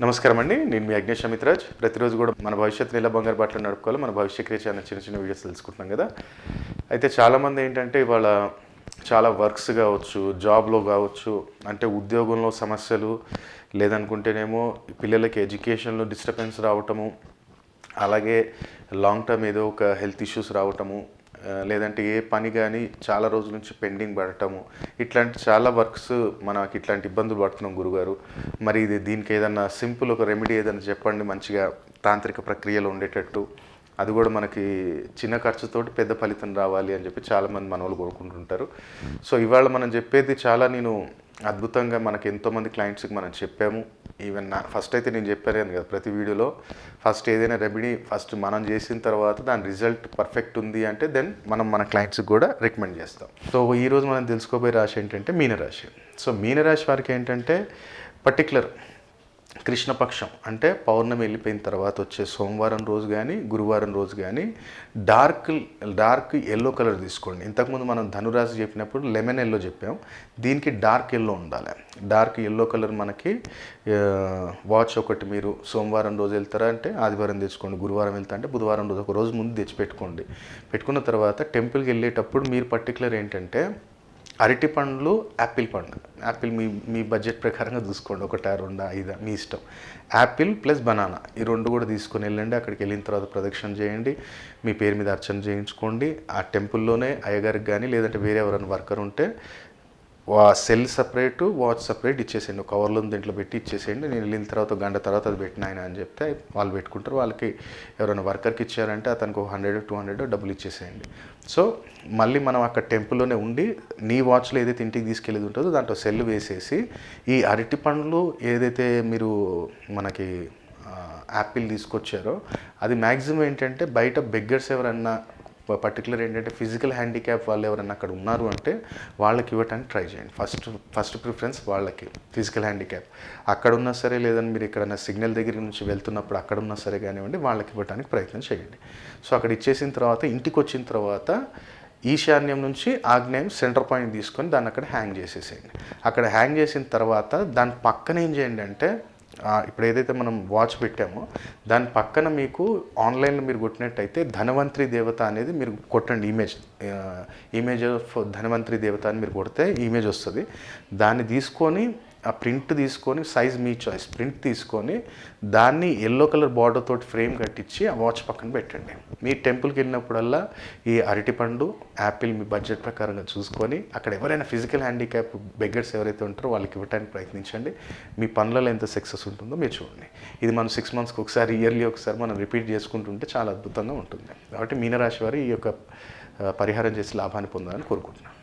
నమస్కారం అండి నేను మీ అగ్నేష్ అమిత్రాజ్. ప్రతిరోజు కూడా మన భవిష్యత్తు ఎలా బంగారు బాటలు నడుపుకోవాలి. మన భవిష్య క్రియ అన్న చిన్న చిన్న వీడియోస్ తెలుసుకుంటున్నాం కదా. అయితే చాలామంది ఏంటంటే ఇవాళ చాలా వర్క్స్ కావచ్చు జాబ్లో కావచ్చు అంటే ఉద్యోగంలో సమస్యలు లేదనుకుంటేనేమో పిల్లలకి ఎడ్యుకేషన్లో డిస్టర్బెన్స్ రావటము అలాగే లాంగ్ టర్మ్ ఏదో ఒక హెల్త్ ఇష్యూస్ రావటము లేదంటే ఏ పని కానీ చాలా రోజుల నుంచి పెండింగ్ పడటము. ఇట్లాంటి చాలా వర్క్స్ మనకి ఇట్లాంటి ఇబ్బందులు పడుతున్నాం గురుగారు. మరి ఇది దీనికి ఏదన్నా సింపుల్ ఒక రెమెడీ ఏదైనా చెప్పండి మంచిగా తాంత్రిక ప్రక్రియలో ఉండేటట్టు. అది కూడా మనకి చిన్న ఖర్చుతోటి పెద్ద ఫలితం రావాలి అని చెప్పి చాలామంది మనవాళ్ళు కోరుకుంటుంటారు. సో ఇవాళ మనం చెప్పేది చాలా నేను అద్భుతంగా మనకి ఎంతోమంది క్లయింట్స్కి మనం చెప్పాము. ఈవెన్ నా ఫస్ట్ అయితే నేను చెప్పాను కదా ప్రతి వీడియోలో ఫస్ట్ ఏదైనా రెమెడీ ఫస్ట్ మనం చేసిన తర్వాత దాని రిజల్ట్ పర్ఫెక్ట్ ఉంది అంటే దెన్ మనం మన క్లయింట్స్కి కూడా రికమెండ్ చేస్తాం. సో ఈరోజు మనం తెలుసుకోబోయే రాశి ఏంటంటే మీనరాశి. సో మీనరాశి వారికి ఏంటంటే పర్టికులర్ కృష్ణపక్షం అంటే పౌర్ణమి వెళ్ళిపోయిన తర్వాత వచ్చే సోమవారం రోజు కానీ గురువారం రోజు కానీ డార్క్ డార్క్ ఎల్లో కలర్ తీసుకోండి. ఇంతకుముందు మనం ధనురాశి చెప్పినప్పుడు లెమన్ ఎల్లో చెప్పాం. దీనికి డార్క్ ఎల్లో ఉండాలి. డార్క్ ఎల్లో కలర్ మనకి వాచ్ ఒకటి మీరు సోమవారం రోజు వెళ్తారా అంటే ఆదివారం తెచ్చుకోండి గురువారం వెళ్తా అంటే బుధవారం రోజు ఒక రోజు ముందు తెచ్చి పెట్టుకోండి పెట్టుకున్న తర్వాత టెంపుల్కి వెళ్ళేటప్పుడు మీరు పర్టికులర్ ఏంటంటే అరటి పండ్లు యాపిల్ పండు యాపిల్ మీ మీ బడ్జెట్ ప్రకారంగా చూసుకోండి. ఒకటా రెండా ఐదా మీ ఇష్టం. Apple plus banana. ఈ రెండు కూడా తీసుకుని వెళ్ళండి. అక్కడికి వెళ్ళిన తర్వాత ప్రదక్షిణ చేయండి. మీ పేరు మీద అర్చన చేయించుకోండి. ఆ టెంపుల్లోనే అయ్యగారికి కానీ లేదంటే వేరే ఎవరైనా వర్కర్ ఉంటే సెల్ సపరేట్ వాచ్ సపరేట్ ఇచ్చేసేయండి. కవర్లో దీంట్లో పెట్టి ఇచ్చేసేయండి. నేను వెళ్ళిన తర్వాత గంట తర్వాత అది పెట్టిన ఆయన అని చెప్తే వాళ్ళు పెట్టుకుంటారు. వాళ్ళకి ఎవరైనా వర్కర్కి ఇచ్చారంటే అతనికి ఒక హండ్రెడ్ టూ హండ్రెడ్ డబ్బులు ఇచ్చేసేయండి. సో మళ్ళీ మనం అక్కడ టెంపుల్లోనే ఉండి నీ వాచ్లో ఏదైతే ఇంటికి తీసుకెళ్ళేది ఉంటుందో దాంట్లో సెల్ వేసేసి ఈ అరటి పండ్లు ఏదైతే మీరు మనకి యాపిల్ తీసుకొచ్చారో అది మ్యాక్సిమం ఏంటంటే బయట బెగ్గర్స్ ఎవరన్నా పర్టికులర్ ఏంటంటే ఫిజికల్ హ్యాండిక్యాప్ వాళ్ళు ఎవరైనా అక్కడ ఉన్నారు అంటే వాళ్ళకి ఇవ్వటానికి ట్రై చేయండి. ఫస్ట్ ఫస్ట్ ప్రిఫరెన్స్ వాళ్ళకి ఫిజికల్ హ్యాండిక్యాప్ అక్కడ ఉన్నా సరే లేదని మీరు ఎక్కడైనా సిగ్నల్ దగ్గర నుంచి వెళ్తున్నప్పుడు అక్కడ ఉన్నా సరే కానివ్వండి వాళ్ళకి ఇవ్వడానికి ప్రయత్నం చేయండి. సో అక్కడ ఇచ్చేసిన తర్వాత ఇంటికి వచ్చిన తర్వాత ఈశాన్యం నుంచి ఆగ్నేయం సెంటర్ పాయింట్ తీసుకొని దాన్ని అక్కడ హ్యాంగ్ చేసేసేయండి. అక్కడ హ్యాంగ్ చేసిన తర్వాత దాని పక్కన ఏం చేయండి అంటే ఇప్పుడు ఏదైతే మనం వాచ్ పెట్టామో దాని పక్కన మీకు ఆన్లైన్లో మీరు కొట్టినట్టయితే ధనవంతరి దేవత అనేది మీరు కొట్టండి ఇమేజ్ ఇమేజ్ ఆఫ్ ధనవంతరి దేవత అని మీరు కొడితే ఇమేజ్ వస్తుంది. దాన్ని తీసుకొని ఆ ప్రింట్ తీసుకొని సైజ్ మీ చాయిస్. ప్రింట్ తీసుకొని దాన్ని ఎల్లో కలర్ బార్డర్ తోటి ఫ్రేమ్ కట్టించి ఆ వాచ్ పక్కన పెట్టండి. మీ టెంపుల్కి వెళ్ళినప్పుడల్లా ఈ అరటిపండు యాపిల్ మీ బడ్జెట్ ప్రకారంగా చూసుకొని అక్కడ ఎవరైనా ఫిజికల్ హ్యాండిక్యాప్ బెగ్గర్స్ ఎవరైతే ఉంటారో వాళ్ళకి ఇవ్వడానికి ప్రయత్నించండి. మీ పనులలో ఎంత సక్సెస్ ఉంటుందో మీరు చూడండి. ఇది మనం సిక్స్ మంత్స్కి ఒకసారి ఇయర్లీ ఒకసారి మనం రిపీట్ చేసుకుంటుంటే చాలా అద్భుతంగా ఉంటుంది. కాబట్టి మీనరాశి వారు ఈ యొక్క పరిహారం చేసి లాభాన్ని పొందాలని కోరుకుంటున్నాను.